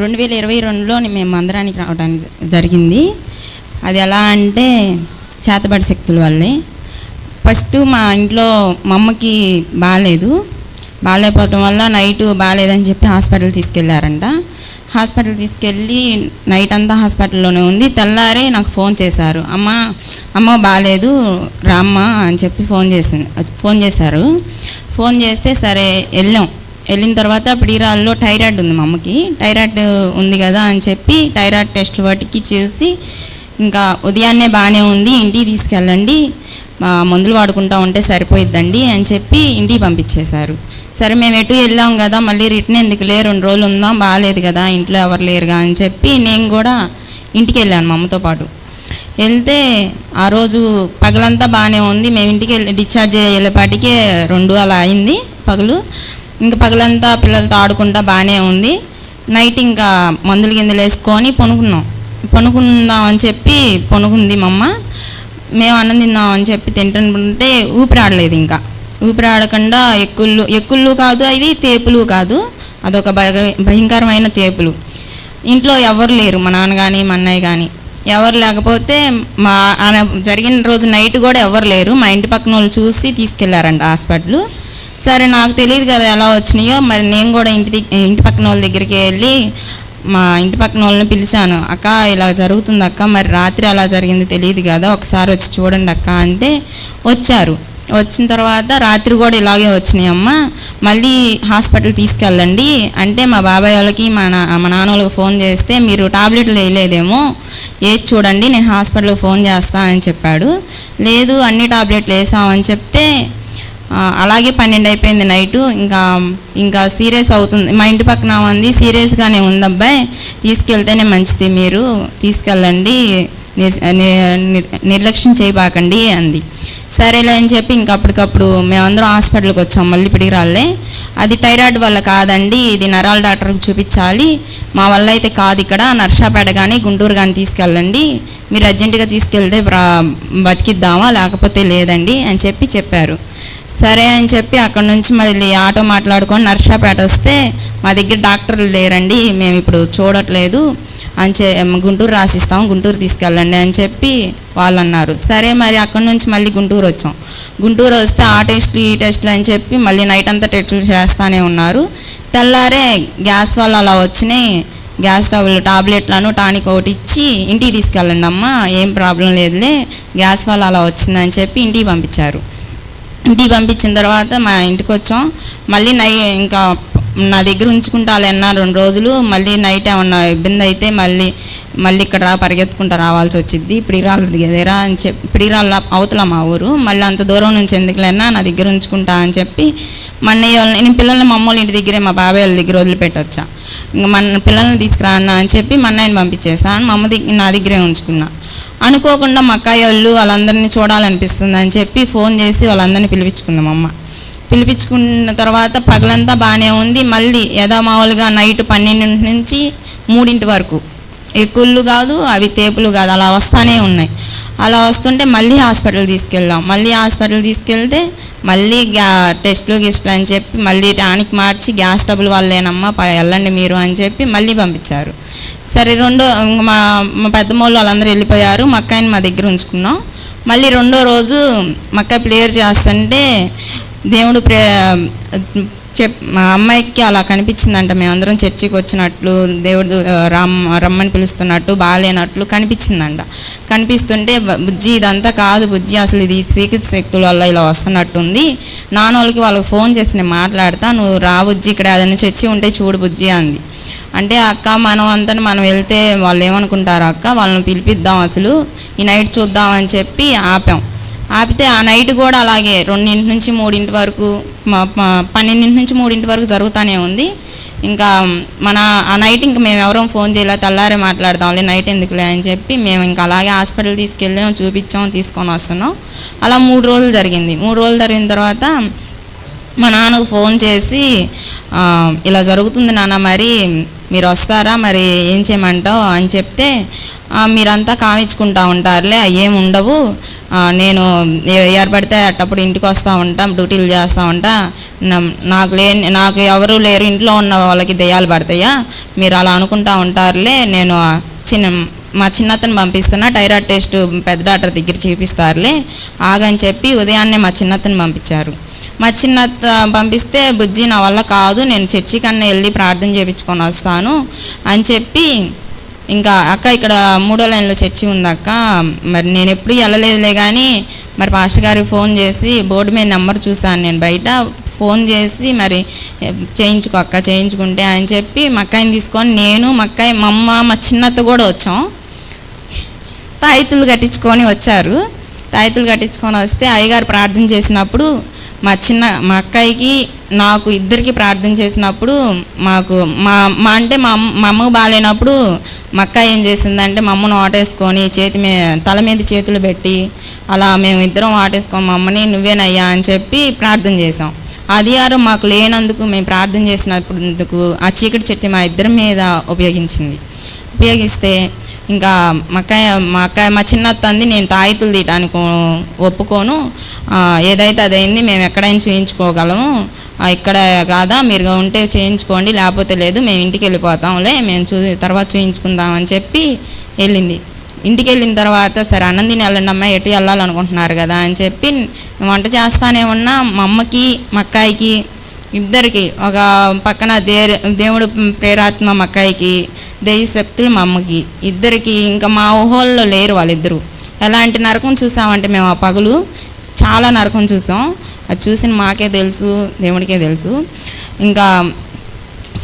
రెండు వేల ఇరవై రెండులో మేము మందిరానికి రావడానికి జరిగింది. అది ఎలా అంటే చేతబడి శక్తుల వల్లే. ఫస్ట్ మా ఇంట్లో మా అమ్మకి బాగాలేదు బాగాలేకపోవటం వల్ల నైట్ బాగాలేదని చెప్పి హాస్పిటల్ తీసుకెళ్ళారంట హాస్పిటల్ తీసుకెళ్ళి నైట్ అంతా హాస్పిటల్లోనే ఉంది. తెల్లారే నాకు ఫోన్ చేశారు. అమ్మ అమ్మ బాగాలేదు రామ్మ అని చెప్పి ఫోన్ చేసింది ఫోన్ చేశారు. ఫోన్ చేస్తే సరే వెళ్ళాం. వెళ్ళిన తర్వాత పిడిరాల్లో థైరాయిడ్ ఉంది మా అమ్మకి థైరాయిడ్ ఉంది కదా అని చెప్పి థైరాయిడ్ టెస్ట్లు వాటికి చేసి ఇంకా ఉదయాన్నే బాగానే ఉంది. ఇంటికి తీసుకెళ్ళండి. మా మందులు వాడుకుంటా ఉంటే సరిపోయిద్దండి అని చెప్పి ఇంటికి పంపించేశారు. సరే మేము ఎటు వెళ్ళాం కదా మళ్ళీ రిటర్న్ ఎందుకులే రెండు రోజులు ఉందాం బాగాలేదు కదా ఇంట్లో ఎవరు లేరుగా అని చెప్పి నేను కూడా ఇంటికి వెళ్ళాను మా అమ్మతో పాటు. వెళ్తే ఆ రోజు పగలంతా బాగానే ఉంది. మేము ఇంటికి వెళ్ళి డిశ్చార్జ్ అయ్యేపాటికే రెండు అలా అయింది పగలు. ఇంకా పగలంతా పిల్లలతో ఆడుకుంటా బాగానే ఉంది. నైట్ ఇంకా మందులు గిందులు వేసుకొని పనుకున్నాం. పనుకుందాం అని చెప్పి పనుకుంది మా అమ్మ. మేము అన్నం తిందాం అని చెప్పి తింటుంటే ఊపిరాడలేదు ఇంకా. ఊపిరాడకుండా ఎక్కుళ్ళు ఎక్కుళ్ళు కాదు అవి తేపులు కాదు. అదొక భయ- భయంకరమైన తేపులు. ఇంట్లో ఎవరు లేరు మా నాన్న కానీ మా అన్నయ్య కానీ ఎవరు లేకపోతే మా జరిగిన రోజు నైట్ కూడా ఎవరు లేరు. మా ఇంటి పక్కన వాళ్ళు చూసి తీసుకెళ్ళారంట హాస్పిటల్. సరే నాకు తెలియదు కదా ఎలా వచ్చినాయో. మరి నేను కూడా ఇంటి ఇంటి పక్కన వాళ్ళ దగ్గరికి వెళ్ళి మా ఇంటి పక్కన వాళ్ళని పిలిచాను. అక్క ఇలా జరుగుతుంది అక్క. మరి రాత్రి అలా జరిగింది తెలియదు కదా. ఒకసారి వచ్చి చూడండి అక్క అంటే వచ్చారు. వచ్చిన తర్వాత రాత్రి కూడా ఇలాగే వచ్చినాయి అమ్మ. మళ్ళీ హాస్పిటల్ తీసుకెళ్ళండి. అంటే మా బాబాయ్ వాళ్ళకి మా నా మా నాన్న వాళ్ళకి ఫోన్ చేస్తే మీరు టాబ్లెట్లు వేయలేదేమో. ఏది చూడండి నేను హాస్పిటల్కి ఫోన్ చేస్తానని చెప్పాడు. లేదు అన్ని టాబ్లెట్లు వేసామని చెప్తే అలాగే పన్నెండు అయిపోయింది నైటు. ఇంకా ఇంకా సీరియస్ అవుతుంది. మా ఇంటి పక్కన ఉంది. సీరియస్గానే ఉంది అబ్బాయి తీసుకెళ్తేనే మంచిది మీరు. తీసుకెళ్ళండి. నిర్ నిర్- నిర్లక్ష్యం చేయబాకండి అంది. సరేలే అని చెప్పి ఇంక అప్పటికప్పుడు మేమందరం హాస్పిటల్కి వచ్చాం. మళ్ళీ రాలే. అది థైరాయిడ్ వల్ల కాదండి. ఇది నరాల డాక్టర్కి చూపించాలి. మా వల్ల అయితే కాదు ఇక్కడ. నర్సాపేట కానీ గుంటూరు కానీ తీసుకెళ్ళండి. మీరు అర్జెంటుగా తీసుకెళ్తే బ్రా- బతికిద్దామా? లేకపోతే లేదండి అని చెప్పి చెప్పారు. సరే అని చెప్పి అక్కడ నుంచి మళ్ళీ ఆటో మాట్లాడుకొని నర్సాపేట వస్తే మా దగ్గర డాక్టర్లు లేరండి. మేము ఇప్పుడు చూడట్లేదు. అని చె గుంటూరు రాసిస్తాం గుంటూరు తీసుకెళ్ళండి అని చెప్పి వాళ్ళు అన్నారు సరే మరి అక్కడి నుంచి మళ్ళీ గుంటూరు వచ్చాం. గుంటూరు వస్తే ఆ టెస్ట్లు ఈ టెస్ట్లు అని చెప్పి మళ్ళీ నైట్ అంతా టెస్టులు చేస్తానే ఉన్నారు. తెల్లారే గ్యాస్ వల్ల అలా వచ్చినాయి. గ్యాస్ స్టవ్లు టాబ్లెట్లను టానిక్ ఒకటి ఇచ్చి ఇంటికి తీసుకెళ్ళండి అమ్మ ఏం ప్రాబ్లం లేదులే గ్యాస్ వల్ల అలా వచ్చిందని చెప్పి ఇంటికి పంపించారు. ఇంటికి పంపించిన తర్వాత మా ఇంటికి వచ్చాం. మళ్ళీ నై ఇంకా నా దగ్గర ఉంచుకుంటాలన్నా రెండు రోజులు మళ్ళీ నైట్ ఏమన్నా ఇబ్బంది అయితే మళ్ళీ మళ్ళీ ఇక్కడ రా పరిగెత్తుకుంటా రావాల్సి వచ్చింది పిడిరాళ్ళ దగ్గర అని చెప్పి పిడిరాళ్ళ అవతల మా ఊరు. మళ్ళీ అంత దూరం నుంచి ఎందుకులేనా నా దగ్గర ఉంచుకుంటా అని చెప్పి మా నేను పిల్లల్ని మా ఇంటి దగ్గరే మా బాబాయ్ వాళ్ళ దగ్గర వదిలిపెట్టొచ్చా. ఇంకా మన పిల్లల్ని తీసుకురా అన్న అని చెప్పి మా అన్నయ్యని పంపించేసాను మా అమ్మ దగ్గర నా దగ్గరే ఉంచుకున్నా. అనుకోకుండా మా అక్కయ్య వాళ్ళు వాళ్ళందరినీ చూడాలనిపిస్తుంది అని చెప్పి ఫోన్ చేసి వాళ్ళందరినీ పిలిపించుకుందాం అమ్మ. పిలిపించుకున్న తర్వాత పగలంతా బాగానే ఉంది. మళ్ళీ యథామావులుగా నైట్ పన్నెండింటి నుంచి మూడింటి వరకు. ఎక్కుళ్ళు కాదు అవి తేపులు కాదు. అలా వస్తానే ఉన్నాయి. అలా వస్తుంటే మళ్ళీ హాస్పిటల్ తీసుకెళ్ళాం మళ్ళీ హాస్పిటల్ తీసుకెళ్తే మళ్ళీ గ్యా టెస్ట్లు గిస్ట్లు అని చెప్పి మళ్ళీ టానిక్ మార్చి గ్యాస్ టబుల్ వాళ్ళేనమ్మా వెళ్ళండి మీరు అని చెప్పి మళ్ళీ పంపించారు. సరే రెండో మా మా పెద్దమోళ్ళు వాళ్ళందరూ వెళ్ళిపోయారు. మా మా దగ్గర ఉంచుకున్నాం. మళ్ళీ రెండో రోజు మా అక్క చేస్తుంటే దేవుడు ప్రే చెప్ మా అమ్మాయికి అలా కనిపించిందంట. మేమందరం చర్చికి వచ్చినట్లు దేవుడు ఆ, రమ్ రమ్మని పిలుస్తున్నట్టు బాగాలేనట్లు కనిపించిందంట. కనిపిస్తుంటే బుజ్జి ఇదంతా కాదు బుజ్జి అసలు ఇది సీక్రెట్ శక్తుల వల్ల ఇలా వస్తున్నట్టుంది. నాన్న వాళ్ళకి వాళ్ళకి ఫోన్ చేసి నేను మాట్లాడతా నువ్వు రా బుజ్జి ఇక్కడ ఏదైనా చర్చి ఉంటే చూడు బుజ్జి అంది. అంటే అక్క మనం అంతా మనం వెళ్తే వాళ్ళు ఏమనుకుంటారు అక్క? వాళ్ళని పిలిపిద్దాం అసలు ఈ నైట్ చూద్దాం అని చెప్పి ఆపాం. ఆపితే ఆ నైట్ కూడా అలాగే రెండింటి నుంచి మూడింటి వరకు పన్నెండింటి నుంచి మూడింటి వరకు జరుగుతూనే ఉంది. ఇంకా మన ఆ నైట్ ఇంక మేము ఎవరో ఫోన్ చేయలే తెల్లారే మాట్లాడదాంలే నైట్ ఎందుకులే అని చెప్పి మేము ఇంకా అలాగే హాస్పిటల్ తీసుకెళ్ళాం చూపించాం తీసుకొని వస్తున్నాం. అలా మూడు రోజులు జరిగింది. మూడు రోజులు జరిగిన తర్వాత మా నాన్నకు ఫోన్ చేసి ఇలా జరుగుతుంది నాన్న మరి మీరు వస్తారా మరి ఏం చేయమంటావు అని చెప్తే మీరంతా కావించుకుంటా ఉంటారులే అవి ఉండవు. నేను ఏర్పడితే అట్టప్పుడు ఇంటికి వస్తూ ఉంటాం డ్యూటీలు చేస్తూ ఉంటా. నాకు లేని నాకు ఎవరు లేరు ఇంట్లో ఉన్న వాళ్ళకి దెయ్యాలు పడతాయా? మీరు అలా అనుకుంటా ఉంటారులే నేను చిన్న మా చిన్నతను పంపిస్తున్నా టైరాయిడ్ టెస్ట్ పెద్ద డాక్టర్ దగ్గర చూపిస్తారులే. ఆగని చెప్పి ఉదయాన్నే మా చిన్నతను పంపించారు. మా చిన్నత పంపిస్తే బుజ్జి నా వల్ల కాదు నేను చర్చి కన్నా వెళ్ళి ప్రార్థన చేయించుకొని వస్తాను అని చెప్పి ఇంకా అక్క ఇక్కడ మూడో లైన్లో చర్చి ఉంది అక్క. మరి నేను ఎప్పుడు వెళ్ళలేదులే కానీ మరి పాస్టర్ గారికి ఫోన్ చేసి బోర్డు మీద నెంబర్ చూసాను నేను బయట. ఫోన్ చేసి మరి చేయించుకో అక్క చేయించుకుంటే అని చెప్పి మా తీసుకొని నేను మా మా అమ్మ మా చిన్నత్త కూడా వచ్చాం. తాయితులు కట్టించుకొని వచ్చారు. తాయితులు కట్టించుకొని వస్తే అయ్యగారు ప్రార్థన చేసినప్పుడు మా చిన్న మా అక్కయ్యకి నాకు ఇద్దరికి ప్రార్థన చేసినప్పుడు మాకు మా మా అంటే మా అమ్మ మా అమ్మకు బాగాలేనప్పుడు మా అక్క ఏం చేసిందంటే మా అమ్మను ఆటేసుకొని చేతి మీద తల మీద చేతులు పెట్టి అలా మేము ఇద్దరం ఆటేసుకొని మా అమ్మని నువ్వేనయ్యా అని చెప్పి ప్రార్థన చేసాం అధికారం మాకు లేనందుకు మేము ప్రార్థన చేసినప్పుడు ఆ చీకటి చెట్టు మా ఇద్దరి మీద ఉపయోగించింది. ఉపయోగిస్తే ఇంకా మా అక్కయ్య మా అక్కయ్య మా చిన్నత్త అంది నేను తాయితులు తీయటానికి ఒప్పుకోను. ఏదైతే అదైంది మేము ఎక్కడైనా చూయించుకోగలము. ఇక్కడ కాదా మీరు ఉంటే చేయించుకోండి లేకపోతే లేదు మేము ఇంటికి వెళ్ళిపోతాంలే మేము చూ తర్వాత చూయించుకుందామని చెప్పి వెళ్ళింది. ఇంటికి వెళ్ళిన తర్వాత సరే అన్నందిని వెళ్ళండి అమ్మ ఎటు వెళ్ళాలనుకుంటున్నారు కదా అని చెప్పి వంట చేస్తానే ఉన్నా మా అమ్మకి మా అక్కాయికి ఇద్దరికి ఒక పక్కన దే దేవుడు ప్రేరాత్మ మక్కాయికి అక్కాయికి శక్తులు మా అమ్మకి. ఇద్దరికి ఇంకా మా ఊహల్లో లేరు వాళ్ళిద్దరు. ఎలాంటి నరకం చూసామంటే మేము ఆ పగులు చాలా నరకం చూసాం. అది చూసిన మాకే తెలుసు దేవుడికే తెలుసు. ఇంకా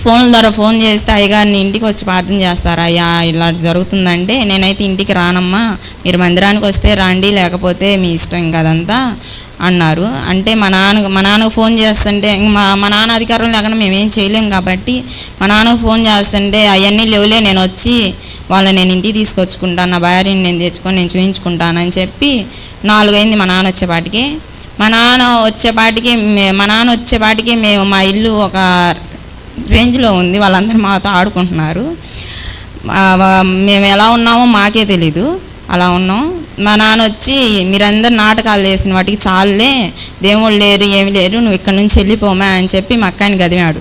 ఫోన్ల ద్వారా ఫోన్ చేస్తే అయ్యగారిని ఇంటికి వచ్చి ప్రార్థన చేస్తారా? అయ్యా ఇలా జరుగుతుందంటే నేనైతే ఇంటికి రానమ్మా. మీరు మందిరానికి వస్తే రండి లేకపోతే మీ ఇష్టం ఇంకా అదంతా అన్నారు. అంటే మా నాన్న మా నాన్నకు ఫోన్ చేస్తుంటే మా మా నాన్న అధికారం లేకుండా మేమేం చేయలేం కాబట్టి మా నాన్నకు ఫోన్ చేస్తుంటే అవన్నీ లేవులే నేను వచ్చి వాళ్ళని నేను ఇంటికి తీసుకొచ్చుకుంటాను నా భార్యని నేను తెచ్చుకొని నేను చూపించుకుంటానని చెప్పి నాలుగైంది మా నాన్న వచ్చేపాటికి. మా నాన్న వచ్చేపాటికి మే- మా నాన్న వచ్చేపాటికి మేము మా ఇల్లు ఒక రేంజ్లో ఉంది వాళ్ళందరూ మాతో ఆడుకుంటున్నారు. మేము ఎలా ఉన్నామో మాకే తెలీదు అలా ఉన్నాం. మా నాన్న వచ్చి మీరందరు నాటకాలు వేసిన వాటికి చాలులే. దేవుళ్ళు లేరు ఏమి లేరు. నువ్వు ఇక్కడ నుంచి వెళ్ళిపోమా అని చెప్పి మా అక్కాయిని గదివాడు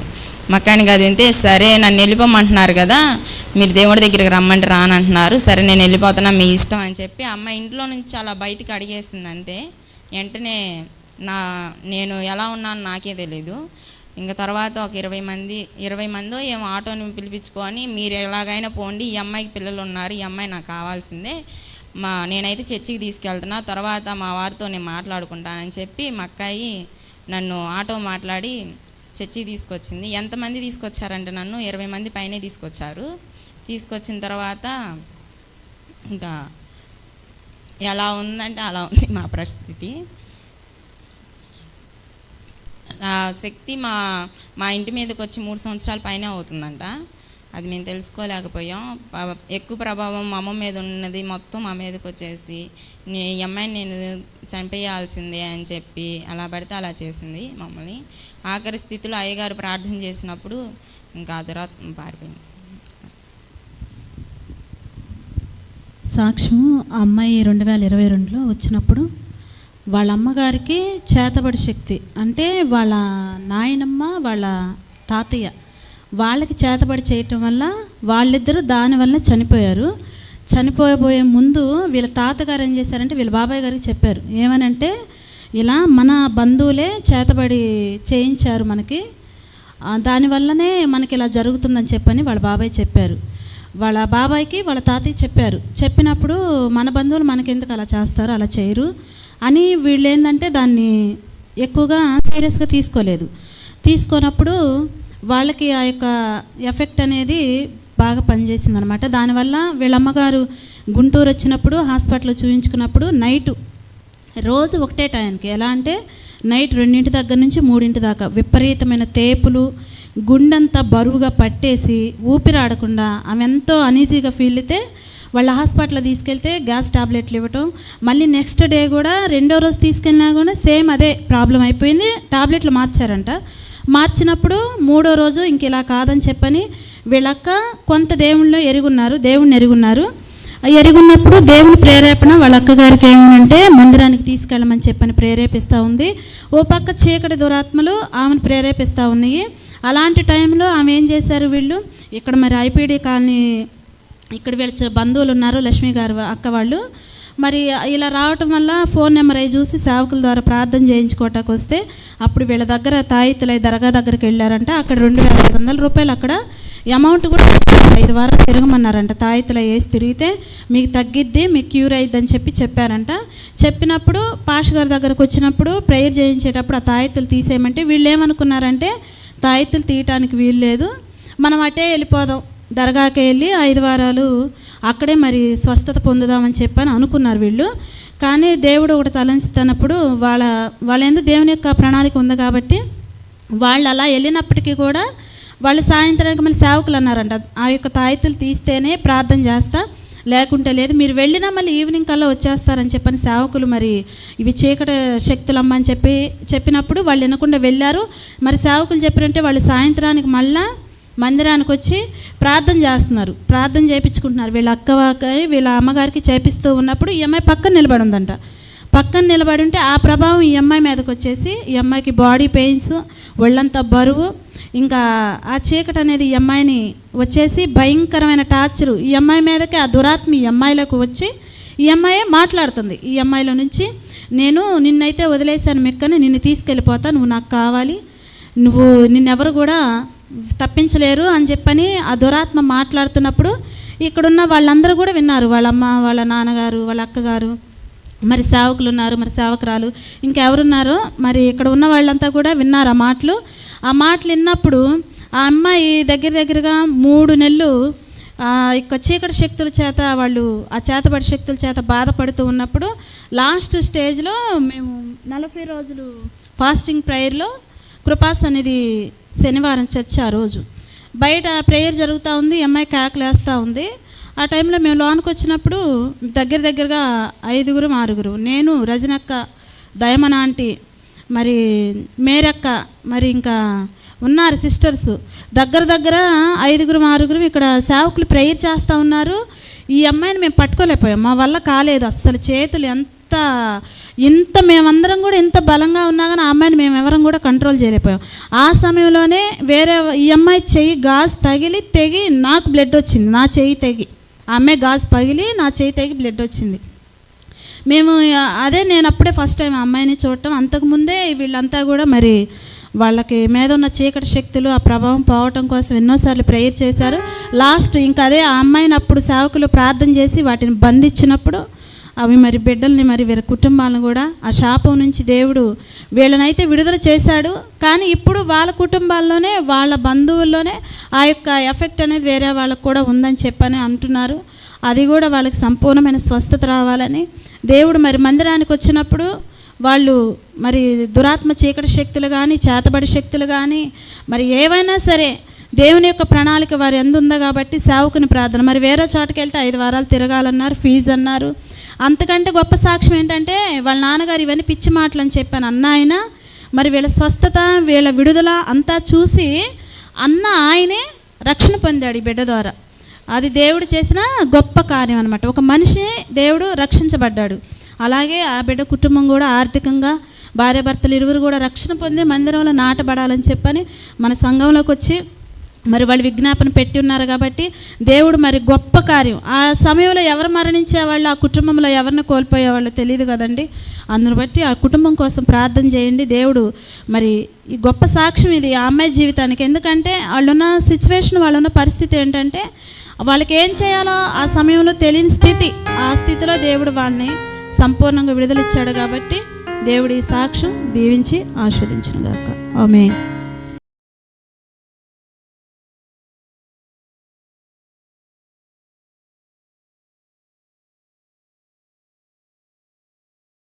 మా అక్కాయిని గదివితే సరే నన్ను వెళ్ళిపోమంటున్నారు కదా. మీరు దేవుడి దగ్గరికి రమ్మంటే రానంటున్నారు. సరే నేను వెళ్ళిపోతున్నా మీ ఇష్టం అని చెప్పి అమ్మ ఇంట్లో నుంచి అలా బయటకు అడిగేసింది అంతే. వెంటనే నా నేను ఎలా ఉన్నాను నాకే తెలీదు. ఇంకా తర్వాత ఒక ఇరవై మంది ఇరవై మందో ఏమో ఆటోని పిలిపించుకొని మీరు ఎలాగైనా పోండి. ఈ అమ్మాయికి పిల్లలు ఉన్నారు. ఈ అమ్మాయి నాకు కావాల్సిందే. మా నేనైతే చర్చికి తీసుకెళ్తున్నా తర్వాత మా వారితో నేను మాట్లాడుకుంటానని చెప్పి మా అక్కాయి నన్ను ఆటో మాట్లాడి చర్చికి తీసుకొచ్చింది. ఎంతమంది తీసుకొచ్చారంటే నన్ను ఇరవై మంది పైనే తీసుకొచ్చారు. తీసుకొచ్చిన తర్వాత ఇంకా ఎలా ఉందంటే అలా ఉంది మా పరిస్థితి. ఆ శక్తి మా మా ఇంటి మీదకి వచ్చి మూడు సంవత్సరాల పైన అవుతుందంట. అది మేము తెలుసుకోలేకపోయాం. ఎక్కువ ప్రభావం మా అమ్మ మీద ఉన్నది మొత్తం మా మీదకి వచ్చేసి నీ ఈ అమ్మాయిని నేను చంపేయాల్సిందే అని చెప్పి అలా పడితే అలా చేసింది మమ్మల్ని. ఆఖరి స్థితిలో అయ్యగారు ప్రార్థన చేసినప్పుడు ఇంకా ఆ పారిపోయింది. సాక్ష్యం ఆ అమ్మాయి రెండు వేల ఇరవై రెండులో వచ్చినప్పుడు వాళ్ళ అమ్మగారికి చేతబడి శక్తి. అంటే వాళ్ళ నాయనమ్మ వాళ్ళ తాతయ్య వాళ్ళకి చేతబడి చేయటం వల్ల వాళ్ళిద్దరూ దానివల్ల చనిపోయారు. చనిపోయబోయే ముందు వీళ్ళ తాతగారు ఏం చేశారంటే వీళ్ళ బాబాయ్ గారికి చెప్పారు. ఏమనంటే ఇలా మన బంధువులే చేతబడి చేయించారు మనకి. దానివల్లనే మనకి ఇలా జరుగుతుందని చెప్పని వాళ్ళ బాబాయ్ చెప్పారు. వాళ్ళ బాబాయ్కి వాళ్ళ తాతయ్య చెప్పారు. చెప్పినప్పుడు మన బంధువులు మనకెందుకు అలా చేస్తారు అలా చేయరు అని వీళ్ళు ఏంటంటే దాన్ని ఎక్కువగా సీరియస్గా తీసుకోలేదు. తీసుకున్నప్పుడు వాళ్ళకి ఆ యొక్క ఎఫెక్ట్ అనేది బాగా పనిచేసింది అనమాట దానివల్ల వీళ్ళ అమ్మగారు గుంటూరు వచ్చినప్పుడు హాస్పిటల్లో చూపించుకున్నప్పుడు నైట్ రోజు ఒకటే టైంకి ఎలా అంటే నైట్ రెండింటి దగ్గర నుంచి మూడింటి దాకా విపరీతమైన తేపులు గుండంతా బరువుగా పట్టేసి ఊపిరాడకుండా ఆమె ఎంతో అనీజీగా ఫీల్ అయితే వాళ్ళ హాస్పిటల్లో తీసుకెళ్తే గ్యాస్ టాబ్లెట్లు ఇవ్వటం మళ్ళీ నెక్స్ట్ డే కూడా రెండో రోజు తీసుకెళ్ళినా కూడా సేమ్ అదే ప్రాబ్లం అయిపోయింది. టాబ్లెట్లు మార్చారంట. మార్చినప్పుడు మూడో రోజు ఇంక ఇలా కాదని చెప్పని వీళ్ళక్క కొంత దేవుళ్ళు ఎరుగున్నారు దేవుణ్ణి ఎరుగున్నారు. ఎరుగున్నప్పుడు దేవుని ప్రేరేపణ వాళ్ళ అక్కగారికి ఏమనంటే మందిరానికి తీసుకెళ్ళమని చెప్పని ప్రేరేపిస్తూ ఉంది. ఓ పక్క చీకటి దురాత్మలు ఆమెను ప్రేరేపిస్తూ ఉన్నాయి. అలాంటి టైంలో ఆమె ఏం చేశారు వీళ్ళు? ఇక్కడ మరి ఐపీడీ కాలనీ ఇక్కడ వీళ్ళ బంధువులు ఉన్నారు లక్ష్మి గారు అక్క వాళ్ళు. మరి ఇలా రావటం వల్ల ఫోన్ నెంబర్ అయి చూసి సేవకుల ద్వారా ప్రార్థన చేయించుకోవటానికి వస్తే అప్పుడు వీళ్ళ దగ్గర తాయితులై దర్గా దగ్గరికి వెళ్ళారంట. అక్కడ రెండు వేల ఐదు వందల రూపాయలు అక్కడ అమౌంట్ కూడా ఐదు వారాలు తిరగమన్నారంట. తాయితులు వేసి తిరిగితే మీకు తగ్గిద్ది మీకు క్యూర్ అయ్యిద్దని చెప్పి చెప్పారంట. చెప్పినప్పుడు పాష గారి దగ్గరకు వచ్చినప్పుడు ప్రేయర్ చేయించేటప్పుడు ఆ తాయితులు తీసేయమంటే వీళ్ళు ఏమనుకున్నారంటే తాయితులు తీయటానికి వీలు లేదు. మనం అటే వెళ్ళిపోదాం. దర్గాకి వెళ్ళి ఐదు వారాలు అక్కడే మరి స్వస్థత పొందుదామని చెప్పని అనుకున్నారు వీళ్ళు. కానీ దేవుడు ఒకటి తలంచుతున్నప్పుడు వాళ్ళ వాళ్ళ ఎందుకు దేవుని యొక్క ప్రణాళిక ఉంది కాబట్టి వాళ్ళు అలా వెళ్ళినప్పటికీ కూడా వాళ్ళు సాయంత్రానికి మళ్ళీ సేవకులు అన్నారంట. ఆ యొక్క తాయితులు తీస్తేనే ప్రార్థన చేస్తా లేకుంటే లేదు. మీరు వెళ్ళినా మళ్ళీ ఈవినింగ్ కల్లా వచ్చేస్తారని చెప్పని సేవకులు మరి ఇవి చీకటి శక్తులమ్మ అని చెప్పి చెప్పినప్పుడు వాళ్ళు వినకుండా వెళ్ళారు. మరి సేవకులు చెప్పినట్టే వాళ్ళు సాయంత్రానికి మళ్ళీ మందిరానికి వచ్చి ప్రార్థన చేస్తున్నారు. ప్రార్థన చేయించుకుంటున్నారు వీళ్ళ అక్క వీళ్ళ అమ్మగారికి చేపిస్తూ ఉన్నప్పుడు ఈ అమ్మాయి పక్కన నిలబడి ఉందంట పక్కన నిలబడి ఉంటే ఆ ప్రభావం ఈ అమ్మాయి మీదకి వచ్చేసి ఈ అమ్మాయికి బాడీ పెయిన్స్ ఒళ్ళంతా బరువు ఇంకా ఆ చీకటి అనేది ఈ అమ్మాయిని వచ్చేసి భయంకరమైన టార్చరు. ఈ అమ్మాయి మీదకి ఆ దురాత్మ ఈ అమ్మాయిలకు వచ్చి ఈ అమ్మాయే మాట్లాడుతుంది. ఈ అమ్మాయిలో నుంచి నేను నిన్నైతే వదిలేశాను మెక్కని నిన్ను తీసుకెళ్ళిపోతా నువ్వు నాకు కావాలి. నువ్వు నిన్నెవరు కూడా తప్పించలేరు అని చెప్పని ఆ దురాత్మ మాట్లాడుతున్నప్పుడు ఇక్కడున్న వాళ్ళందరూ కూడా విన్నారు. వాళ్ళ అమ్మ వాళ్ళ నాన్నగారు వాళ్ళ అక్కగారు మరి సేవకులు ఉన్నారు మరి సేవకురాలు ఇంకెవరున్నారో మరి ఇక్కడ ఉన్న వాళ్ళంతా కూడా విన్నారు ఆ మాటలు. ఆ మాటలు విన్నప్పుడు ఆ అమ్మాయి దగ్గర దగ్గరగా మూడు నెలలు ఆ యొక్క చీకటి శక్తుల చేత వాళ్ళు ఆ చేతబడి శక్తుల చేత బాధపడుతూ ఉన్నప్పుడు లాస్ట్ స్టేజ్లో మేము నలభై రోజులు ఫాస్టింగ్ ప్రేయర్లో కృపాస్ అనేది శనివారం చర్చ్ ఆ రోజు. బయట ప్రేయర్ జరుగుతూ ఉంది అమ్మాయి కేకలేస్తూ ఉంది. ఆ టైంలో మేము లోనికి వచ్చినప్పుడు దగ్గర దగ్గరగా ఐదుగురు ఆరుగురు. నేను రజనక్క దయమన ఆంటీ మరి మేరక్క మరి ఇంకా ఉన్నారు సిస్టర్స్. దగ్గర దగ్గర ఐదుగురు ఆరుగురు ఇక్కడ సేవకులు ప్రేయర్ చేస్తూ ఉన్నారు. ఈ అమ్మాయిని మేము పట్టుకోలేకపోయాం. మా వల్ల కాలేదు. అస్సలు చేతులు ఎంత ఇంత మేమందరం కూడా ఎంత బలంగా ఉన్నా కానీ ఆ అమ్మాయిని మేము ఎవరం కూడా కంట్రోల్ చేయలేకపోయాం. ఆ సమయంలోనే వేరే ఈ అమ్మాయి చెయ్యి గాజ్ తగిలి తెగి నాకు బ్లడ్ వచ్చింది. నా చెయ్యి తెగి. ఆ అమ్మాయి గాజ్ పగిలి నా చెయ్యి తెగి బ్లడ్ వచ్చింది. మేము అదే నేను అప్పుడే ఫస్ట్ టైం ఆ అమ్మాయిని చూడటం. అంతకుముందే వీళ్ళంతా కూడా మరి వాళ్ళకి మీద ఉన్న చీకటి శక్తులు ఆ ప్రభావం పోవటం కోసం ఎన్నోసార్లు ప్రేయర్ చేశారు. లాస్ట్ ఇంకా అదే ఆ అమ్మాయిని అప్పుడు సేవకులు ప్రార్థన చేసి వాటిని బంధించినప్పుడు అవి మరి బిడ్డల్ని మరి వీరి కుటుంబాలను కూడా ఆ శాపం నుంచి దేవుడు వీళ్ళనైతే విడుదల చేశాడు. కానీ ఇప్పుడు వాళ్ళ కుటుంబాల్లోనే వాళ్ళ బంధువుల్లోనే ఆ యొక్క ఎఫెక్ట్ అనేది వేరే వాళ్ళకు కూడా ఉందని చెప్పని అంటున్నారు. అది కూడా వాళ్ళకి సంపూర్ణమైన స్వస్థత రావాలని దేవుడు మరి మందిరానికి వచ్చినప్పుడు వాళ్ళు మరి దురాత్మ చీకటి శక్తులు కానీ చేతబడి శక్తులు కానీ మరి ఏవైనా సరే దేవుని యొక్క ప్రణాళిక వారి ఎందుందో కాబట్టి సేవకుని ప్రార్థన. మరి వేరే చోటుకి వెళ్తే ఐదు వారాలు తిరగాలన్నారు ఫీజు అన్నారు అంతకంటే గొప్ప సాక్ష్యం ఏంటంటే వాళ్ళ నాన్నగారు ఇవన్నీ పిచ్చి మాటలు అని చెప్పాను. అన్న ఆయన మరి వీళ్ళ స్వస్థత వీళ్ళ విడుదల అంతా చూసి అన్న ఆయనే రక్షణ పొందాడు ఈ బిడ్డ ద్వారా. అది దేవుడు చేసిన గొప్ప కార్యం అనమాట ఒక మనిషి దేవుడు రక్షించబడ్డాడు. అలాగే ఆ బిడ్డ కుటుంబం కూడా ఆర్థికంగా భార్యాభర్తలు ఇరువురు కూడా రక్షణ పొంది మందిరంలో నాటబడాలని చెప్పని మన సంఘంలోకి వచ్చి మరి వాళ్ళు విజ్ఞాపన పెట్టి ఉన్నారు కాబట్టి దేవుడు మరి గొప్ప కార్యం. ఆ సమయంలో ఎవరు మరణించేవాళ్ళు ఆ కుటుంబంలో ఎవరిని కోల్పోయేవాళ్ళు తెలియదు కదండి. అందును బట్టి ఆ కుటుంబం కోసం ప్రార్థన చేయండి. దేవుడు మరి ఈ గొప్ప సాక్ష్యం ఇది ఆ అమ్మాయి జీవితానికి. ఎందుకంటే వాళ్ళున్న సిచ్యువేషన్ వాళ్ళున్న పరిస్థితి ఏంటంటే వాళ్ళకి ఏం చేయాలో ఆ సమయంలో తెలియని స్థితి. ఆ స్థితిలో దేవుడు వాళ్ళని సంపూర్ణంగా విడుదల ఇచ్చాడు కాబట్టి దేవుడి ఈ సాక్ష్యం దీవించి ఆస్వాదించిన గాక. ఆమె